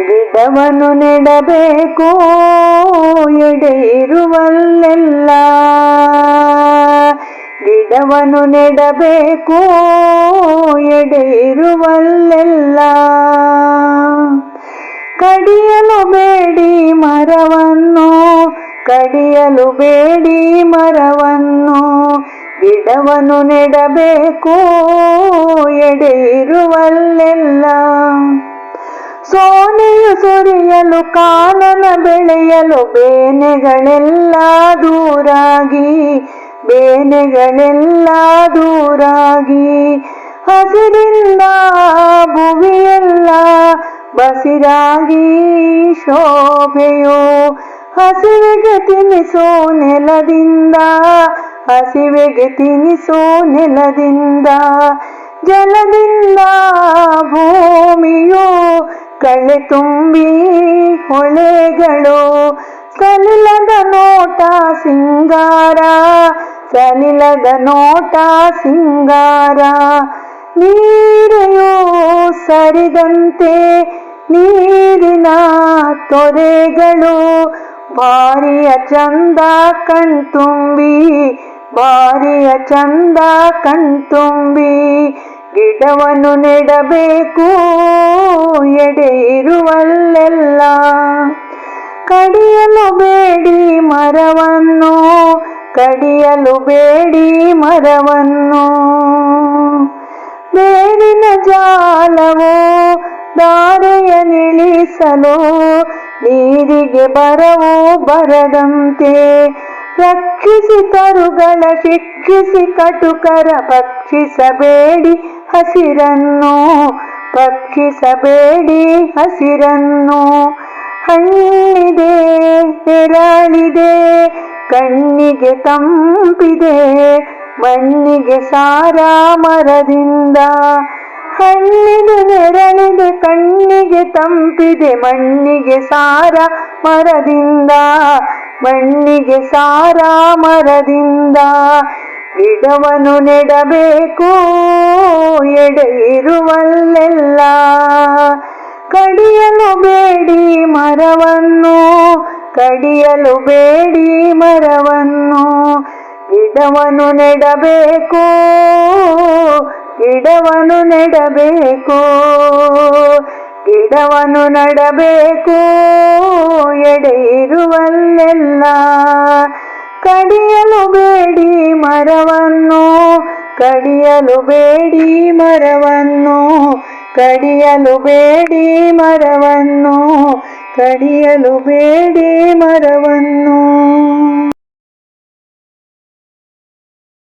ಗಿಡವನ್ನು ನೆಡಬೇಕು ಎಡೆ ಇರುವಲ್ಲೆಲ್ಲ ಗಿಡವನ್ನು ನೆಡಬೇಕು ಎಡೆ ಇರುವಲ್ಲೆಲ್ಲ ಕಡಿಯಲು ಬೇಡಿ ಮರವನ್ನು, ಕಡಿಯಲು ಬೇಡಿ ಮರವನ್ನು. ಗಿಡವನ್ನು ನೆಡಬೇಕು ಎಡೆ ಇರುವಲ್ಲೆಲ್ಲ ಸುರಿಯಲು ಕಾನನ ಬೆಳೆಯಲು ಬೇನೆಗಳೆಲ್ಲ ದೂರಾಗಿ ಬೇನೆಗಳೆಲ್ಲ ದೂರಾಗಿ ಹಸಿರಿಂದ ಭುವಿಯೆಲ್ಲ, ಬಸಿರಾಗಿ, ಶೋಭೆಯು ಹಸಿವೆಗೆ ತಿನಿಸೋ ನೆಲದಿಂದ, ಹಸಿವೆಗೆ ತಿನಿಸೋ ನೆಲದಿಂದ, ಜಲದಿಂದ ಭೂಮಿಯು ಕಳೆ ತುಂಬಿ ಹೊಳೆಗಳು, ಸಲಿಲದ ನೋಟ ಸಿಂಗಾರ, ಸಲಿಲದ ನೋಟ ಸಿಂಗಾರ. ನೀರೆಯು ಸರಿದಂತೆ ನೀರಿನ ತೊರೆಗಳು ಬಾರಿಯ ಚಂದ ಕಣ್ತುಂಬಿ ಬಾರಿಯ ಚಂದ ಕಣ್ತುಂಬಿ ಗಿಡವನ್ನು ನೆಡಬೇಕು. ಎಡೆ ಇರುವಲ್ಲೆಲ್ಲ ಕಡಿಯಲು ಬೇಡಿ ಮರವನ್ನು, ಕಡಿಯಲು ಬೇಡಿ ಮರವನ್ನು. ಬೇರಿನ ಜಾಲವು ದಾರೆಯ ನಿಳಿಸಲು ನೀರಿಗೆ ಬರವು ಬರದಂತೆ. ರಕ್ಷಿಸಿ ತರುಗಳ ಶಿಕ್ಷಿಸಿ, ಕಟುಕರ ಪಕ್ಷಿಸಬೇಡಿ ಹಸಿರನ್ನು. ಭಕ್ಷಿಸಬೇಡಿ ಹಸಿರನ್ನು. ಹಣ್ಣಿದೆ ಹೆರಳಿದೆ ಕಣ್ಣಿಗೆ ತಂಪಿದೆ, ಮಣ್ಣಿಗೆ ಸಾರ ಮರದಿಂದ. ಹಣ್ಣಿಗೆ ನೆರಳಿದೆ, ಕಣ್ಣಿಗೆ ತಂಪಿದೆ, ಮಣ್ಣಿಗೆ ಸಾರ ಮರದಿಂದ. ಮಣ್ಣಿಗೆ ಸಾರ ಮರದಿಂದ. ಗಿಡವನ್ನು ನೆಡಬೇಕು, ಎಡೆ ಇರುವಲ್ಲೆಲ್ಲ ಕಡಿಯಲು ಬೇಡಿ ಮರವನ್ನು, ಕಡಿಯಲು ಬೇಡಿ ಮರವನ್ನು. ಗಿಡವನ್ನು ನೆಡಬೇಕು ಗಿಡವನ್ನು ನೆಡಬೇಕು. ಗಿಡವನ್ನು ನಡಬೇಕು, ಎಡೆ ಇರುವಲ್ಲೆಲ್ಲ. ಕಡಿಯಲು ಬೇಡಿ ಮರವನ್ನು, ಕಡಿಯಲು ಬೇಡಿ ಮರವನ್ನು. ಕಡಿಯಲು ಬೇಡಿ ಮರವನ್ನು ಕಡಿಯಲು ಬೇಡಿ ಮರವನ್ನು.